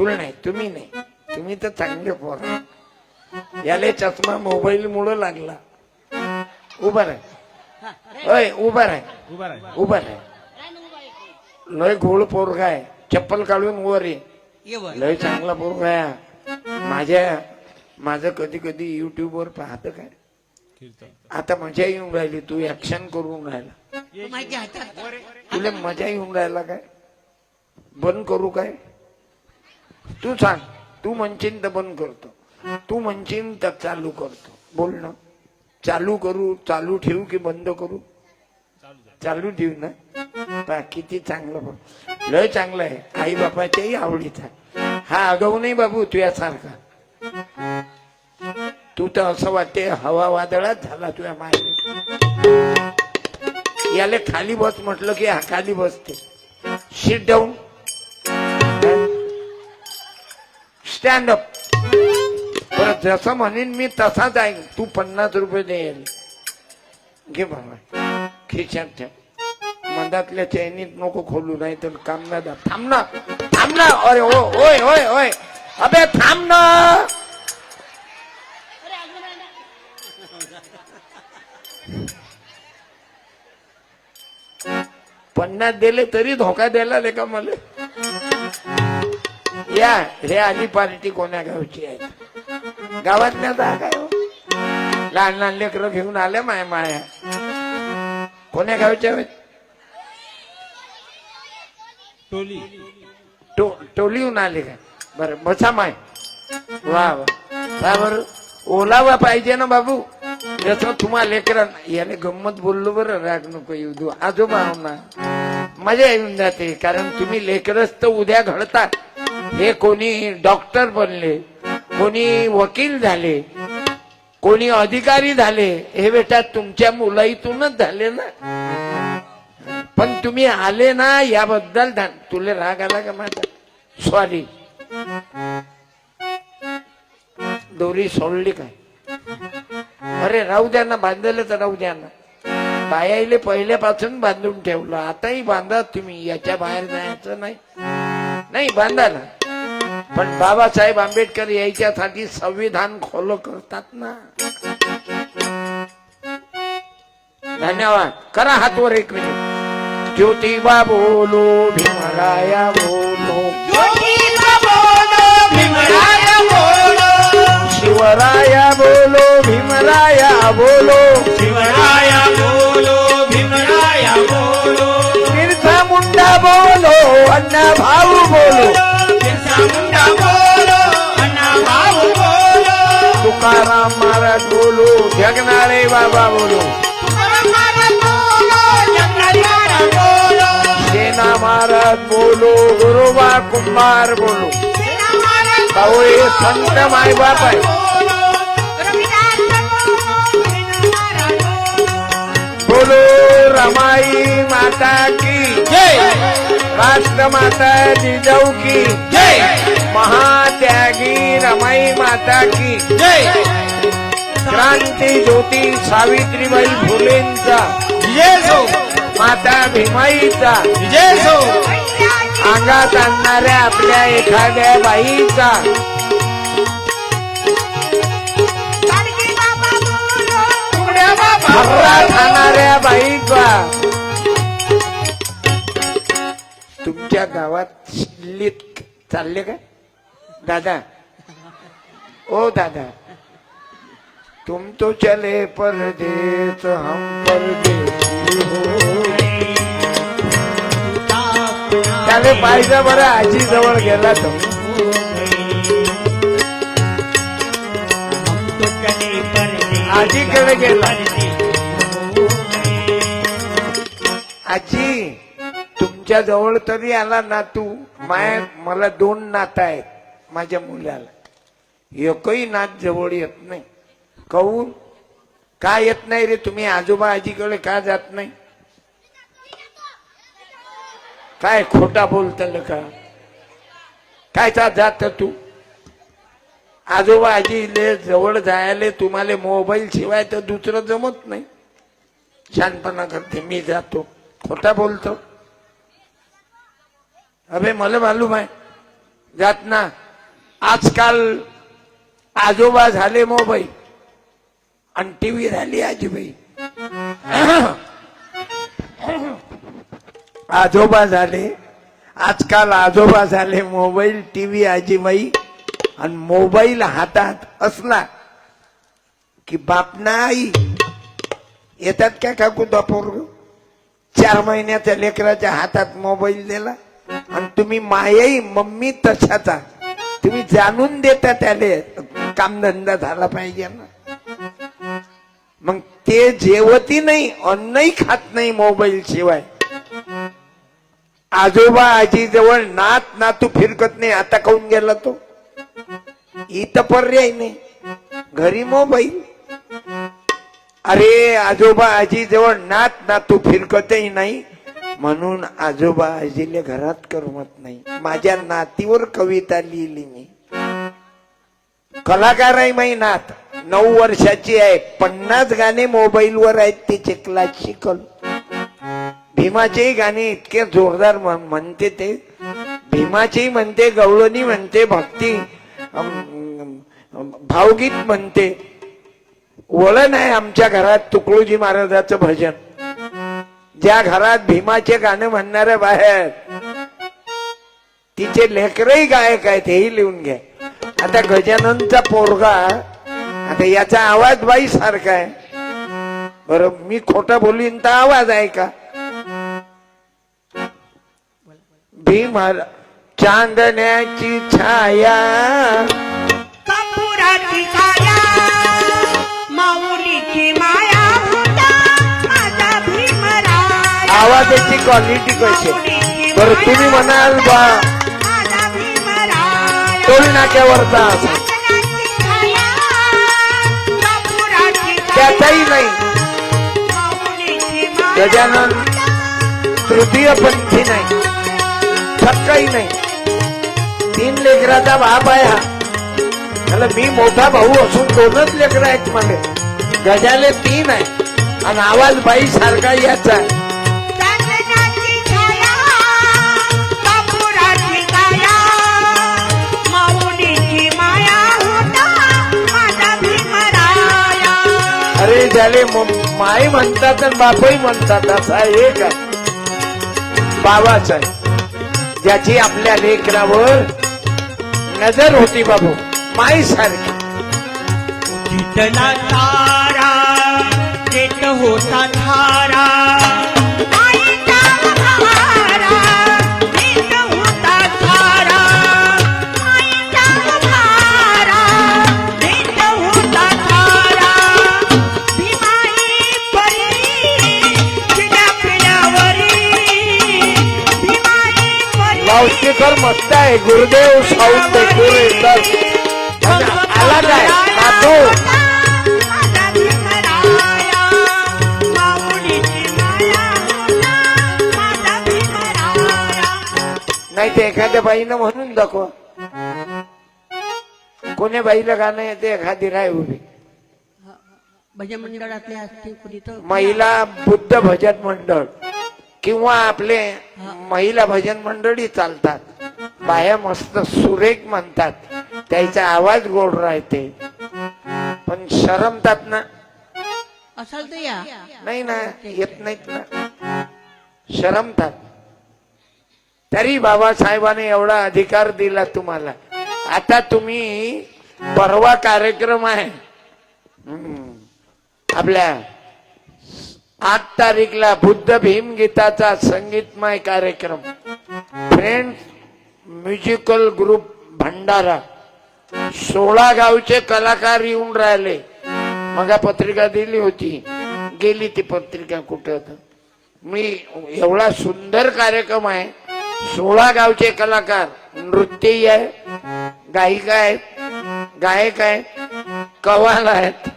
तुला नाही तुम्ही नाही. तुम्ही तर चांगले पोर. याले चष्मा मोबाईल मुळे लागला. उभा राह. अय उभा राह. उभा राह. लय गोड पोरगा आहे. चप्पल काढून वर ये. लय चांगला पोरगा आहे. माझ्या माझं कधी कधी युट्यूब वर पाहतं काय? आता मजा येऊन राहिली. तू ऍक्शन करून राहिला. तुला मजा येऊन राहिला काय? बंद करू काय? तू सांग तू म्हणशील तर बंद करतो. तू म्हणशील तर चालू करतो. बोल ना. चालू करू चालू ठेवू की बंद करू? चालू ठेवू ना. पा किती चांगलं बघ लय चांगलं आहे. आई बापाच्याही आवडीचा हा आगाऊ नाही बाबू तुझ्यासारखा तू तर असं वाटते हवा वादळात झाला तुझ्या मागे. याले खाली बस म्हटलं की हा खाली बसते. शीट डाऊन स्टँड अप बरं जसं म्हणेन मी तसाच आहे तू पन्नास रुपये देईल घे बाबा. खिशात ठेव. मधातल्या चैनीत नको खोलू नाही तर काम ना दा थांब ना. थांब ना. अरे ओ होय होय होय अबे थांब ना. पन्नास दिले तरी धोका द्यायला का मला? या हे आली पार्टी कोण्या गावची आहे? गावातल्या जागा आहे हो. लहान लहान लेकरं घेऊन आले माय माया. कोण्या गावच्या? टोली. टो टोलीहून आले का बरं बसा माय. वा वा. बरं. ओलावा पाहिजे ना बाबू. जसं तुम्हाला लेकरां याने गंमत बोललो बरं. राग नको येऊ देऊ. आजोबा ना मजा येऊन जाते कारण तुम्ही लेकरच तर उद्या घडतात. हे कोणी डॉक्टर बनले कोणी वकील झाले कोणी अधिकारी झाले हे बेटा तुमच्या मुलाईतूनच झाले ना. पण तुम्ही आले ना याबद्दल तुला राग आला का माझा? सॉरी दोरी सोडली काय? अरे राहू द्या ना बांधले तर राहू द्या ना. बायाईले पहिल्यापासून बांधून ठेवलं. आताही बांधा तुम्ही याच्या बाहेर जायचं नाही. नाही बांधा ना. पण बाबासाहेब आंबेडकर यायच्यासाठी संविधान खोल करतात ना. धन्यवाद. करा हातवर एक मिनिट. ज्योतिबा बोलो भीमराया बोलो. शिवराया बोलो भीमराया बोलो. शिवराया बोलो भीमराया बोलो. बिरसा मुंडा बोलो अण्णा भाऊ बोलो. तुकाराम महाराज बोलो जगनारे बाबा बोलो जगन्नाथ बोलो सेना महाराज बोलो गुरुबा कुंभार बोलो भाऊ हे संत मायबाप आहे बोलो रमाई माता की जय। राष्ट्र माता जिजाऊ की महात्यागी रमाई माता की। जय। क्रांती ज्योती सावित्रीबाई फुलेंचा। विजय सो। माता भीमाईचा। विजय सो। अंगात आणणाऱ्या आपल्या एखाद्या बाईचा। खाणाऱ्या बाईचा। तुमच्या गावात चालले का दादा. ओ दादा. तुम तो चले परदेस हम परदेसी हो त्याने पाहिजे बरं आजी जवळ गेला तो. आजीकडे गेला. आजी तुमच्या जवळ तरी आला नातू माय मला दोन नातं आहेत. माझ्या मुलाला. एकही नात जवळ येत नाही. कहून? का येत नाही रे तुम्ही? आजोबा आजीकडे का जात नाही? काय खोटा बोलतल का? काय चा जात तू? आजोबा आजीले जवळ जायला तुम्हाला मोबाईल शिवाय तर दुसरं जमत नाही. शानपणा करते मी जातो. खोटा बोलतो. अबे मला मालूम आहे. जात ना. आजकाल आजोबा झाले मोबाईल आणि टीव्ही झाली आजीबाई. आजोबा झाले आजकाल आजोबा झाले मोबाईल टीव्ही आजीबाई आणि मोबाईल हातात असला की बाप ना आई येतात का काकू दापोर चार महिन्याच्या लेकराच्या हातात मोबाईल दिला आणि तुम्ही मायाई मम्मी तशाचा. तुम्ही जाणून देता त्याले. कामधंदा झाला पाहिजे ना. मग ते जेवती नाही अन्नही खात नाही मोबाईल शिवाय. आजोबा आजी जवळ नात नातू फिरकत नाही आता काऊन गेला तो? इथं पर्याय नाही. घरी मोबाईल अरे आजोबा आजी जवळ नात नातू फिरकतही नाही. म्हणून आजोबा आजीले घरात करमत नाही. माझ्या नातीवर कविता लिहिली मी. कलाकार आहे माही नात. नऊ वर्षाची आहे. पन्नास गाणे मोबाईलवर आहेत. ते क्लास शिकल. भीमाचेही गाणे इतके जोरदार म्हणते ते. भीमाचेही म्हणते गवळणी म्हणते भक्ती भावगीत म्हणते. वळण आहे आमच्या घरात तुकडोजी महाराजाचं भजन. ज्या घरात भीमाचे गाणं म्हणणारे बाहेर. तिचे लेकरही गायक आहेत हेही लिहून घ्या. आता गजाननचा पोरगा आता याचा आवाज बाई सारखा आहे. बर मी खोटा बोलीन तर आवाज आहे का? भीम चांदण्याची छाया त्याची क्वालिटी कशी? बरं तुम्ही म्हणाल बा टोल नाक्यावरचा असा. त्याचाही नाही. गजानन तृतीय पंथी नाही. सक्काही नाही. तीन लेकराचा बाप आहे हा. त्याला मी मोठा भाऊ असून दोनच लेकर आहेत मला गजाले तीन आहे. आणि आवाज बाई सारखा याचा आहे. अरे ज्याले माई म्हणतात आणि बापही म्हणतात असा एक आहे. बाबाच आहे. ज्याची आपल्या लेकरावर नजर होती बाबू माई सारखी जितला तारा देत होता थारा. लाऊडस्पीकर मस्त आहे. गुरुदेव डेकोरेटर आला काय नाही ते एखाद्या बाईनं म्हणून दाखवा. कोण्या बाईला गाणं येते एखादी राय उभी. भजन मंडळातले कुणी तर. महिला बुद्ध भजन मंडळ किंवा आपले महिला भजन मंडळी चालतात. बाया मस्त सुरेख म्हणतात. त्याचा आवाज गोड राहते. पण शरमतात ना. असाल तर या. नाही ना येत नाहीत ना. शरमतात तरी बाबासाहेबाने एवढा अधिकार दिला तुम्हाला. आता तुम्ही परवा कार्यक्रम आहे. आपल्या आठ तारीखला बुद्ध भीम गीताचा संगीतमय कार्यक्रम. Friends musical group Bhandara. सोळा गावचे कलाकार येऊन राहिले. मग पत्रिका दिली होती. गेली ती पत्रिका कुठे होत? मी एवढा सुंदर कार्यक्रम आहे. सोळा गावचे कलाकार नृत्यही आहे गायिका आहेत गायक आहेत कवाल आहेत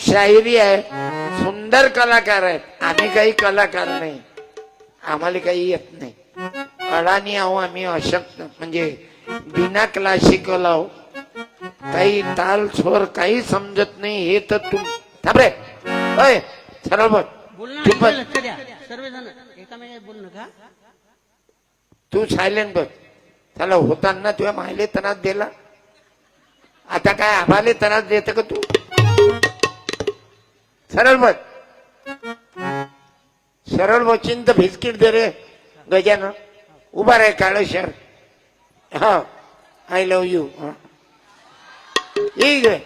शायरी आहे सुंदर कलाकार आहेत. आम्ही काही कलाकार नाही. आम्हाला काही येत नाही. अडाणी आहो आम्ही अशक्त म्हणजे बिना क्लासिकल आहो. काही ताल स्वर काही समजत नाही हे तर तू थांबरे अय सरळ बघ तू सायलेंट बघ त्याला होताना तुझ्या मायले त्रास दिला. आता काय आम्हाला त्रास देत का तू? सरळ बस सरळ बसीन तर बिस्किट दे रे गजानं उभा राह काळ शर हा आय लव्ह यू ठीक आहे.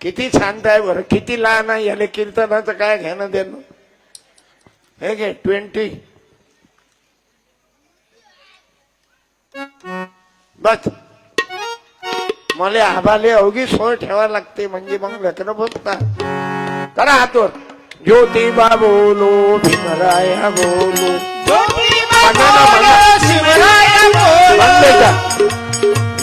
किती शांत आहे बरं. किती लहान आहे याला कीर्तनाचं काय घेणं देणं? हे घे ट्वेंटी बस. मला आभाले अवघी सोय ठेवा लागते म्हणजे मग लेकरं बघता करा हातवर. ज्योतिबा बोलो भीमराया बोलो?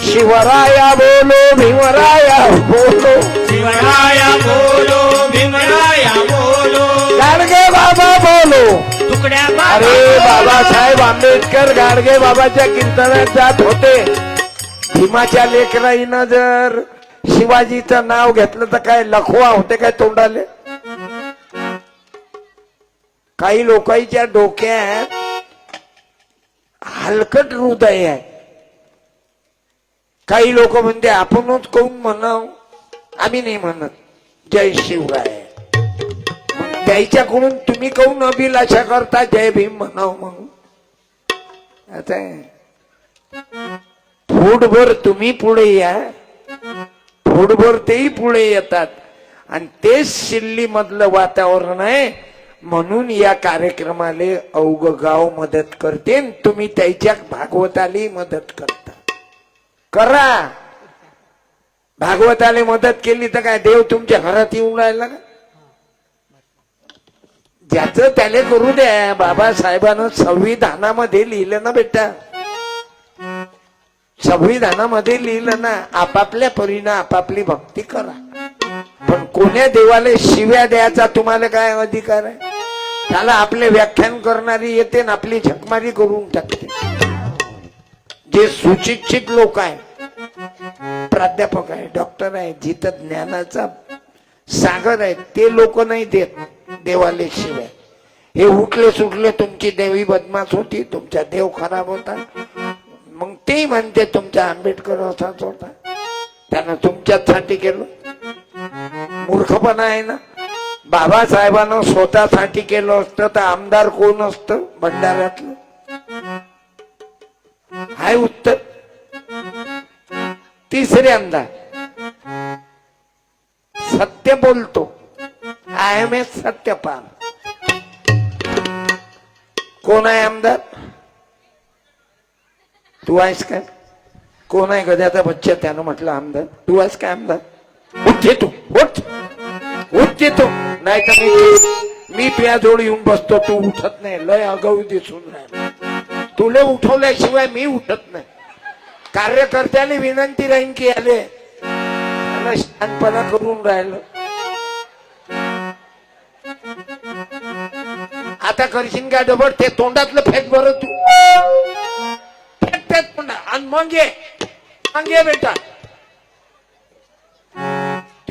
शिवराया बोलो भीमराया बोलो शिवराया बोलो भीमराया बोलो गाडगे बाबा बोलो. तुकड्या अरे बाबासाहेब आंबेडकर गाडगे बाबाच्या कीर्तनात जात होते भीमाच्या लेकराईनं जर शिवाजीचं नाव घेतलं तर काय लखवा होते काय तोंडाले? काही लोकांच्या डोक्यात हलकट हृदय आहे. काही लोक म्हणते आपणच कोण म्हणाव? आम्ही नाही म्हणत. जय शिवराय. त्याच्याकडून तुम्ही काऊन अभिलाषा करता? जय भीम म्हणाव म्हणून आता आहे. फूटभर तुम्ही पुढे या. फूटभर तेही पुढे येतात. आणि तेच शिल्ली मधलं वातावरण आहे. म्हणून या कार्यक्रमाले अवघगाव मदत करते तुम्ही त्याच्या भागवताली मदत करता. करा. भागवताले मदत केली तर काय देव तुमच्या घरात येऊन राहिला का ज्याचं त्याने करू द्या. बाबासाहेबानं संविधानामध्ये लिहिलं ना बेटा? संविधानामध्ये लिहिलं ना आपापल्या परीनं आपापली भक्ती करा. पण कोण्या देवाला शिव्या द्यायचा तुम्हाला काय अधिकार आहे? त्याला आपले व्याख्यान करणारी येते ना आपली झकमारी करून टाकते. जे सुशिक्षित लोक आहे प्राध्यापक आहे डॉक्टर आहे जिथं ज्ञानाचा सागर आहे ते लोक नाही देत देवाले शिवाय. हे उठले सुटले तुमची देवी बदमाश होती तुमचा देव खराब होता. मग ते म्हणते तुमचा आंबेडकर असाच होता. त्यानं तुमच्यासाठी केलं. मूर्खपणा आहे ना? बाबासाहेबांना स्वतःसाठी केलं असतं तर आमदार कोण असतं? भंडाऱ्यातलं. हाय उत्तर. तिसऱ्यांदा सत्य बोलतो. I am a Satyapal. कोण आहे आमदार? तू आहेस काय? कोण आहे गद्याचा बच्चा त्यानं म्हटलं आमदार. तू आहेस काय आमदार? उठ तू. उठ. उठ तू. नाही तर मी मी तुझ्या येऊन बसतो तू उठत नाही. लय अगाऊ दिसून राहील. तुले उठवल्याशिवाय मी उठत नाही. कार्यकर्त्याने विनंती राहीन की आले. त्याला शांतपणा करून राहिलं. आता करशील का डबड ते तोंडातलं फेक बरं तू. फेक फेक तोंडा. आणि मग ये. मग ये बेटा.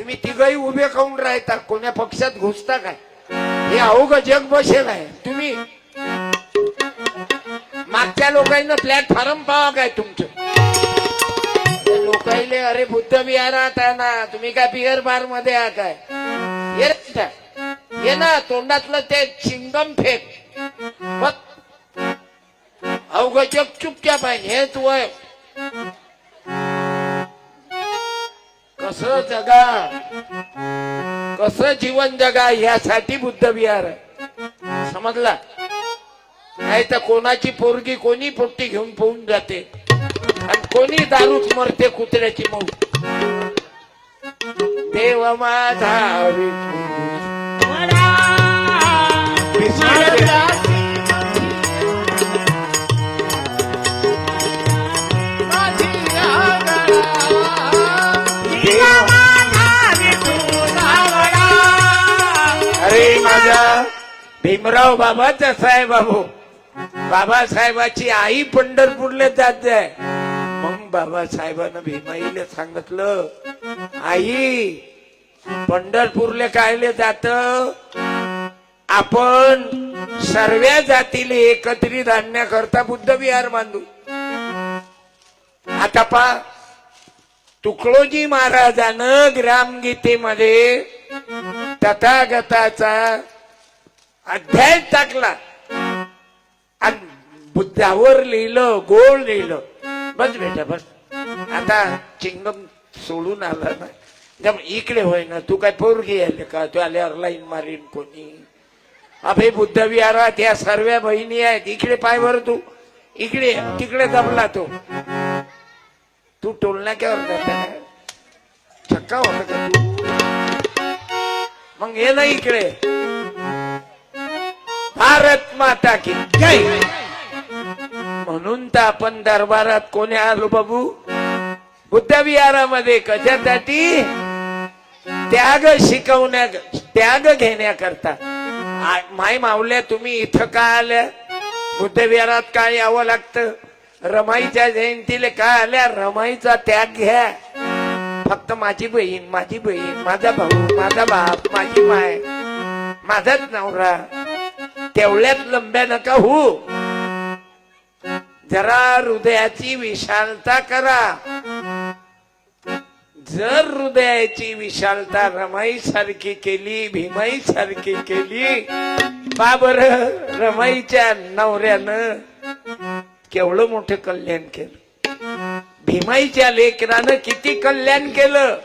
तुम्ही तिघही उभे खाऊन राहता कोण्या पक्षात घुसता काय? हे अवघ जग बसेल आहे. तुम्ही मागच्या लोकांना प्लॅटफॉर्म पावा काय तुमचं? लोकांले अरे बुद्ध बिहारात आहे ना तुम्ही काय बिअर बारमध्ये आहात काय? ये ना तोंडातलं ते चिंगम फेक. अवघ जग चुपच्या पाहिजे हे तू कस जगा? कस जीवन जगा? यासाठी बुद्ध विहार आहे. समजला? नाही तर कोणाची पोरगी कोणी पोट्टी घेऊन पळून जाते? आणि कोणी दारूच मरते कुत्र्याची मऊ? देव माझा भीमराव बाबाचा आहे बाबू बाबासाहेबाची आई पंढरपूरला जात. आहे मग बाबासाहेबानं भीमाईला सांगितलं आई पंढरपूरले कायले जात? आपण सर्व जातीले एकत्रित आणण्याकरता बुद्ध विहार बांधू. आता पा तुकडोजी महाराजानं ग्रामगीतेमध्ये तथागताचा अध्याय टाकला आणि बुद्धावर लिहिलं गोळ लिहिलं. बस बेटा बस. आता चिंगम सोडून आला ना. त्यामुळे इकडे होय ना तू काय पोरगी आले का? तू आल्यावर लाईन मारीन कोणी? अभे बुद्ध विहारात या सर्व बहिणी आहेत. इकडे पाय बर तू. इकडे तिकडे दबला तो. तू टोलनाक्यावर जाता छक्का होता का तू? मग ये ना इकडे. भारत माता की जय। म्हणून तर आपण दरबारात कोणी आलो बाबू बुद्ध विहारामध्ये कशासाठी? त्याग शिकवण्या त्याग घेण्याकरता. माय मावल्या तुम्ही इथं का आल्या? बुद्ध विहारात काय यावं लागतं? रमाईच्या जयंतीला काय आल्या? रमाईचा त्याग घ्या. फक्त माझी बहीण माझी बहीण माझा भाऊ माझा बाप माझी माय माझाच नवरा. तेवढ्यात लंब्या नका हो जरा हृदयाची विशालता करा. जर हृदयाची विशालता रमाई सारखी केली भीमाई सारखी केली बाबर बर रमाईच्या नवऱ्यानं केवढं मोठं कल्याण केलं. भीमाईच्या लेकरानं किती कल्याण केलं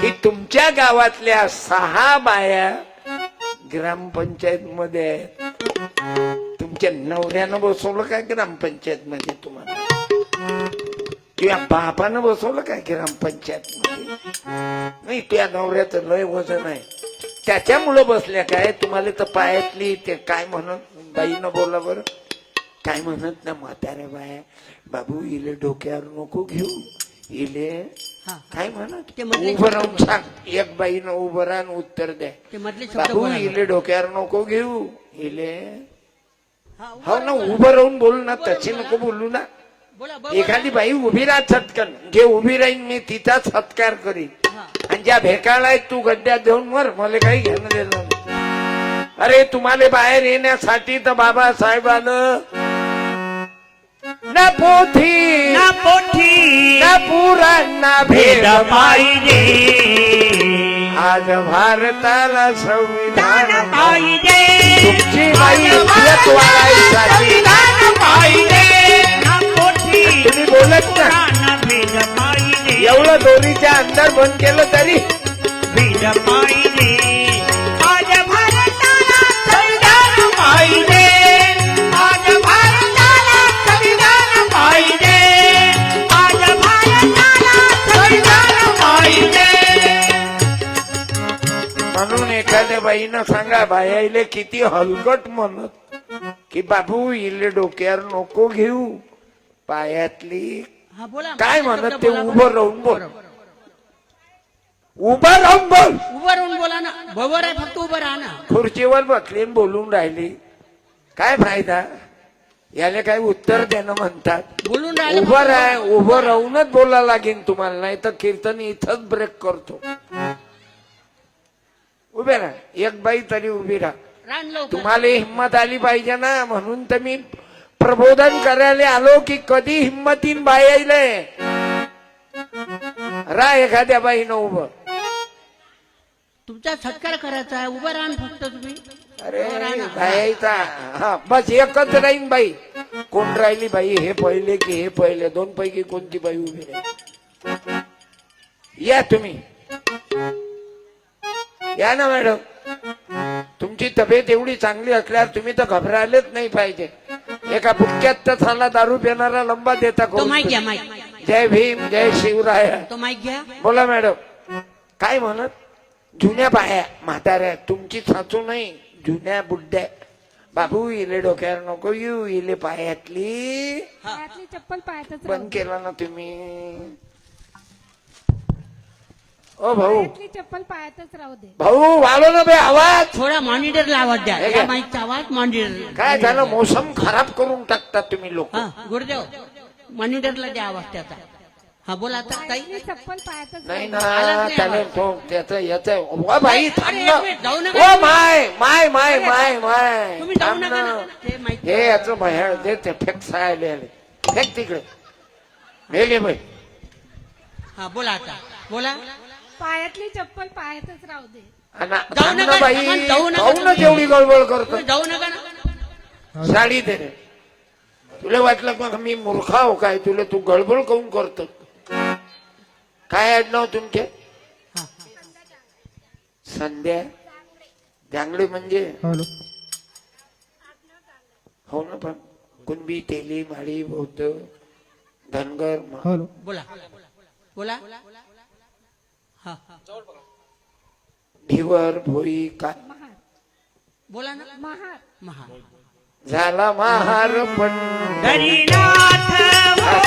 की तुमच्या गावातल्या सहा बाया ग्रामपंचायत मध्ये आहेत. तुमच्या नवऱ्यानं बसवलं काय ग्रामपंचायत मध्ये तुम्हाला? तुझ्या बापानं बसवलं काय ग्रामपंचायत मध्ये नाही तुझ्या नवऱ्याचं लय वजन आहे. त्याच्यामुळं बसल्या काय? तुम्हाला तर पायातली ते काय म्हणत बाईनं बोला बरं. काय म्हणत ना म्हाताऱ्या बाया बाबू इले डोक्यावर नको घेऊ. इले काय म्हणत? ते मधले उभं राहून. सांग. एक बाईनं उभं राहून उत्तर द्या. ते मधले शब्द बाबू बोला इले डोक्यावर नको घेऊ. इले हा, ना. उभं राहून बोल ना तशी नको बोला. ना एखादी बाई उभी राहा सत्कार जे उभी राहीन मी तिचा सत्कार करीन. आणि ज्या भेकाळा तू गड्ड्यात देऊन मर मला काही घेणं देणं नाही. अरे तुम्हाला बाहेर येण्यासाठी तर बाबासाहेबानं ना पोथी ना पोथी ना पुराणा भेद भेद पाहिजे आज भारताला संविधान पाहिजे. तुमची बाई पाहिजे. तुम्ही बोलत ना एवढं दोरीच्या अंदर बंद केलं तरी. भेद पाहिजे. आज भारताला संविधान पाहिजे. म्हणून एखाद्या बाईनं सांगा बायाईले किती हलकट म्हणत की बाबू इले डोक्यावर नको घेऊ पायातली हा बोला काय म्हणत ते उभं. राहून बोल. उभं राहून बोल. उभं राहून बोला ना. बरोबर आहे फक्त उभं राहा ना. खुर्चीवर बसली आणि बोलून राहिली. काय फायदा? याला काय उत्तर देणं म्हणतात. बोलून राहिलं उभं राह उभं राहूनच बोला लागेल तुम्हाला नाही तर कीर्तन इथंच ब्रेक करतो. उभे राहा. एक बाई तरी उभी राहा. तुम्हाला हिंमत आली पाहिजे ना म्हणून तर मी प्रबोधन करायला आलो की कधी हिंमतीन बायायले रा एखाद्या बाईनं उभं. तुमचा सत्कार करायचा आहे उभं राहा ना फक्त तुम्ही. अरे ना. हा बस एकच राहीन बाई. कोण राहिली बाई? हे पहिले की हे पहिले. दोन पैकी कोणती बाई उभी राहील? या तुम्ही. या ना मॅडम. तुमची तब्येत एवढी चांगली असल्यावर तुम्ही तर घबरायलाच नाही पाहिजे. एका बुक्क्यात तर चांगला दारू पिणारा लंबा देता जय भीम जय शिवराय. बोला मॅडम. काय म्हणत? जुन्या बाया म्हाताऱ्या तुमची साचू नाही जुन्या बुड्ड्या बाबू इले डोक्यावर नको येऊ इले पायातली. चप्पल पायातच राहू बंद. केला ना तुम्ही. ओ भाऊ. पायातली चप्पल पायातच राहू दे. भाऊ वाढव ना बे आवाज. थोडा मॉनिटरला आवाज द्या. या माईकचा आवाज मॉनिटर काय झालं? मोसम खराब करून टाकतात तुम्ही लोक. हा गुरुदेव मॉनिटरला द्या आवाज त्याचा. हा बोला आता ताई. पायातली चप्पल पायातच नाही राहू. ना आलाच नाही त्याने आवाज. तो त्याचं याच बाई थांब अरे, ना. एक मिनिट, जाऊ नका. ओ माय माय माय माय माय. तुम्ही जाऊ थांब नका ना. ना. ते माहिती हे याचं बाहेर दे ते फेक सायले आले. फेक तिकडे. मेले बाई. हा बोला आता. बोला. पायातली चप्पल पायातच राहू दे. जाऊ नका बाई. जाऊ नका. पाहू ना तुम्ही. जेवढी गळबळ करतो. तुम्ही जाऊ नका ना. साडी दे रे. तुला वाटलं मग मी मूर्खा हो काय? तुला तू गडबड काऊन करतो? काय आडनाव तुमचे. संध्या. जांगडे म्हणजे? हॅलो. हो ना पण कुणबी तेली माळी बौद्ध धनगर म- हॅलो. बोला. बोला. ढिवर भोई काय? महार. बोला ना. महार. महा झाला महार पण. हा,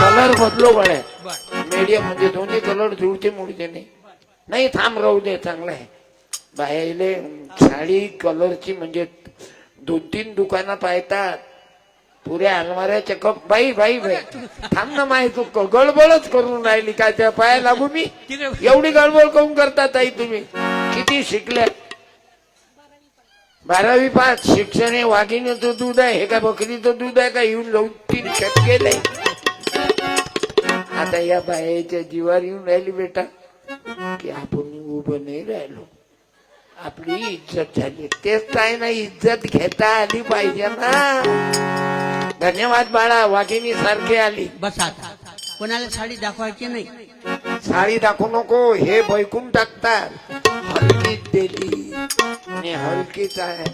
कलर बदलो गळ्या बर. मीडियम म्हणजे दोन्ही कलर जुळते मुळते नाही. नाही थांब राहू दे चांगलं आहे. बाहेरले साडी कलरची म्हणजे दोन तीन दुकानं पाहतात. पुऱ्या अलमाऱ्याच्या कप बाई बाई बाई. थांब ना माही तू गडबडच करून राहिली काय त्या पाया लागू मी? एवढी गडबड करून करता ताई तुम्ही? किती शिकल्या बारावी पाच शिक्षण हे वाघिणीचं दूध आहे हे का बकरीचं दूध आहे का? येऊन जाऊन तीन शक्य नाही आता या बायाच्या जीवावर येऊन राहिली बेटा. की आपण उभं नाही राहिलो. आपली इज्जत झाली. तेच काय ना इज्जत घेता आली पाहिजे ना. धन्यवाद बाळा वाघिणी सारखी आली. बस आता. कोणाला साडी दाखवायची नाही? साडी दाखवू नको हे बैकून टाकतात हलकीच दिली आणि हलकीच आहे.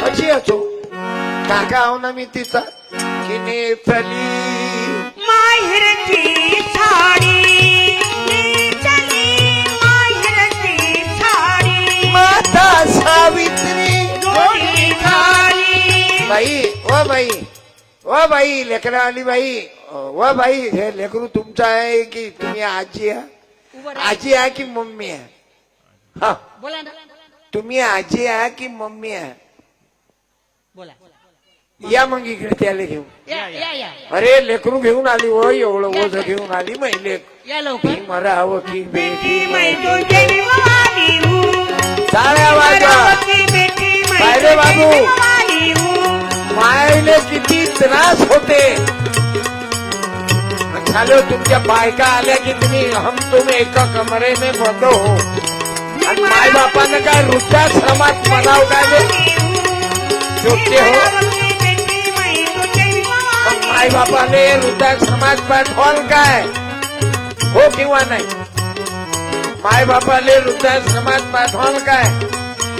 कशी असो? काका हो ना मी तिचा. की नेसली माहेरची साडी सावित्री बाई ओ बाई ओ बाई लेकरा आली बाई ओ बाई हे लेकरू तुमचं आहे की तुम्ही आजी आहे? आजी आहे की मम्मी आहे? हा. बोला ना. तुम्ही आजी आहे की मम्मी आहे? बोला. या मग इकडे त्याला घेऊन. या या या. अरे लेकरू घेऊन आली हो एवढं ओझ घेऊन आली की लवकर. मरावं की बेटी बाबू. मायले किती त्रास होते। झालं तुमच्या बायका आल्या की तुम्ही, हम तुम एका कमरे में बंद हो आणि माय बापानं काय वृद्धाश्रमात म्हणाव काय? झोपते हो. माय बापाने काय? हो किंवा नाही? माय बापाले वृद्धाश्रमात पाठवाल काय?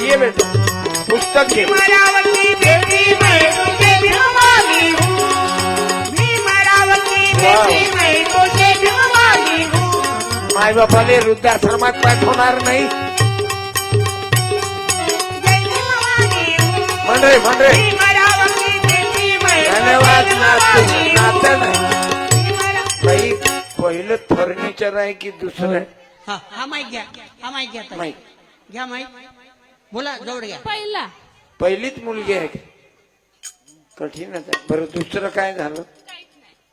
ये बेटा पुस्तक घे. माय बापाले वृद्धाश्रमात पाठवणार नाही? जय निभानी हूँ. म्हण रे म्हण रे भीमरावती बेटी मैं धन्यवाद नाते नाही पहिलं फर्निचर आहे की दुसरं? हा हा माईक घ्या. हा माईक घ्या ताई. माईक. घ्या माईक. बोला जवळ घ्या. पहिला. पहिलीच मुलगी आहे. का? कठीणच आहे. बरं दुसरं काय झालं?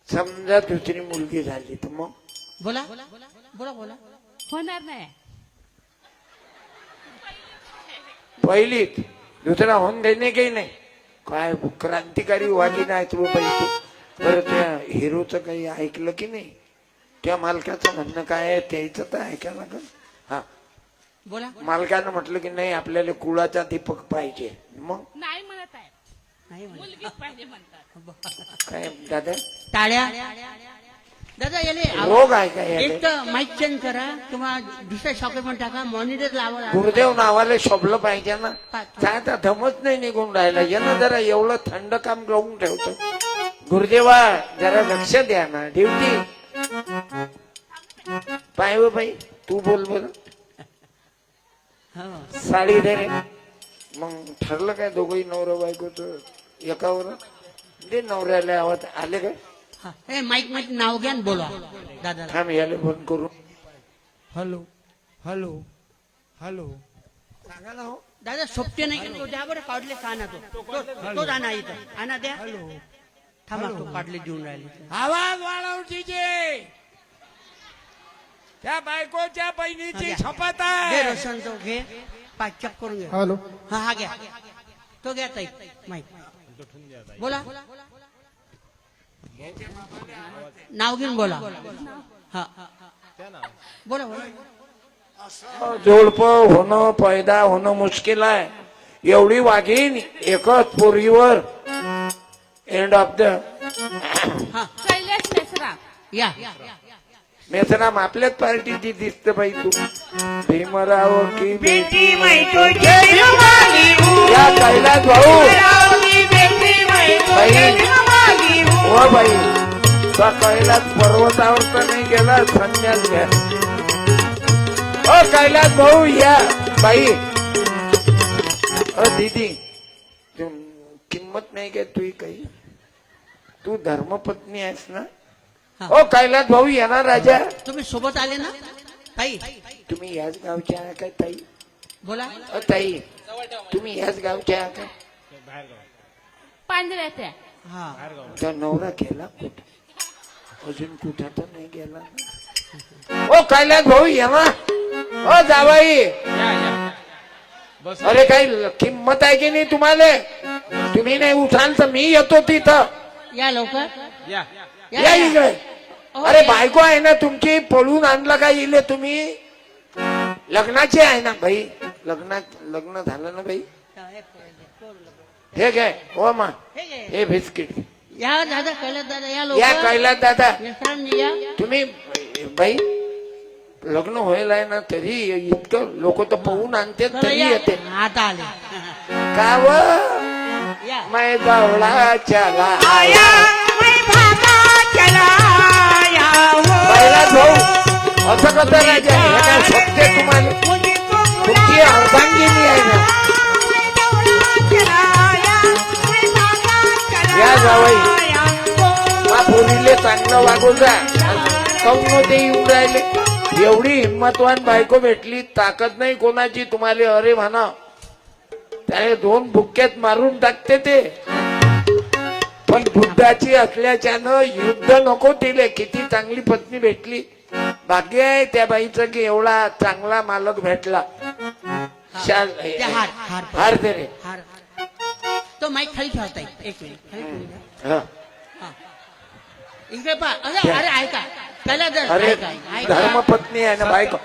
समजा दुसरी मुलगी झाली तर मग? बोला. बोला बोला. होणार नाही. पहिलीच. दुसरा होऊन देणे काही नाही. काय क्रांतिकारी वागी नाही तू बाई तू. बरं त्या हिरोचं काही ऐकलं की नाही? त्या मालकाचं म्हणणं काय आहे? त्याचं तर ऐकायला लागल हा. बोला. मालकानं म्हटलं की नाही आपल्याला कुळाचा दीपक पाहिजे. मग? नाही म्हणत आहे. नाही म्हणे. मुलगीच पाहिजे म्हणतात. काय दादा? टाळ्या. दादा याले रोग आहे का याले? एक तर माईक चेंज करा किंवा दुसऱ्या शॉकेट टाका मॉनिटर लावा. गुरुदेव नावाला शोभलं पाहिजे ना. काय आता धमच नाही निघून राहिला. यानं जरा एवढं थंड काम लावून ठेवतो गुरुदेवा जरा लक्ष द्या ना. ड्युटी पाय व बाई तू बोल हो. साडी दे रे. मग ठरलं काय दोघही नवरा बायकोच एकावर? दे नवऱ्याला आवाज. आले काय हा. ए माईकमध्ये नाव घ्या बोला. दादा थांब याला फोन करू. Hello hello hello. सांगा ना हो. दादा सोपते नाही तो द्या बरं काढले का ना तो तो- तो आणा इथं. आणा द्या. हॅलो. थांबा तो काढले देऊन राहिले. आवाज वाढवची त्या बायकोच्या बहिणीची शपथ घे आहे. रोशन तो घे. पाचप करून घे. हॅलो. हा हा घ्या. तो घ्या ताई. माहीत बोला. नाव घेऊन बोला. हा. बोला बोला. जोडप होणं पैदा होणं मुश्किल आहे. एवढी वाघीन एकच पोरीवर. एंड ऑफ द हा. कैलास मेसराम या. मेसराम आपल्याच पार्टीची दिसते बाई तू. भीमराव की बेटी रुमाली या कैलास भाऊ मैतोचे रुमाली हो. बाई. तो कैलास पर्वतावर तर नाही गेला संन्यास घ्या. ओ कैलास भाऊ या. बाई. अ दीदी तू किंमत नाही काय तुही काही. तू धर्मपत्नी आहेस ना? हा. ओ कैलास भाऊ या ना राजा. तुम्ही सोबत आले ना? ताई. तुम्ही याच गावच्या काय ताई? बोला. अ ताई तुम्ही याच गावच्या आहे काय पांढऱ्याच्या हा. तो नवरा गेला कुठे? अजून कुठे तर नाही गेला. ओ कैलास भाऊ या ना. ओ जावाई. अरे काही किंमत आहे की नाही तुम्हाला? तुम्ही नाही उठाल तर मी येतो तिथं. या लवकर. या. इकडे. अरे बायको आहे ना तुमची पळून आणलं का इले तुम्ही? लग्नाची आहे ना बाई. लग्नात लग्न झालं ना बाई? हे काय हो मा. हे घे. हे बिस्किट. या दादा कैलास दादा या या कैलास दादा. मित्रांनी या. तुम्ही बाई लग्न व्हायला आहे ना तरी इतकं लोक तर पळून आणते तरी या. येते. आता आले. का व? या. मै जावळा चला आया असं कसं सत्य तुम्हाला? तुमची अर्धांगिनी आहे ना? या जावई. पोरीले चांगलं वागू जा. काऊन ते येऊन राहिले. एवढी हिंमतवान बायको भेटली ताकद नाही कोणाची तुम्हाला. अरे म्हणा. त्याने दोन बुक्क्यात मारून टाकते ते. पण बुद्धाची असल्याच्यानं युद्ध नको तिले किती चांगली पत्नी भेटली भाग्य आहे त्या बाईचं की एवढा चांगला मालक भेटला शाल ते हार हार हार दे रे हार तो माईक खाली ठेवता एक मिनिट खाली ठेवू द्या. हा. हा. इकडे पहा अरे अरे ऐका कैलास दादा अरे ऐका ऐका धर्मपत्नी आहे ना बायको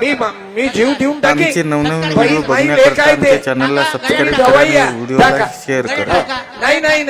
मी मी जीव देऊन आमचे टाकेन नवनवीन बाई- व्हिडिओ बाई बघण्याकरता ते. आमच्या चॅनलला सबस्क्राईब करा. आणि व्हिडिओला टाका. शेअर करा. नाही नाही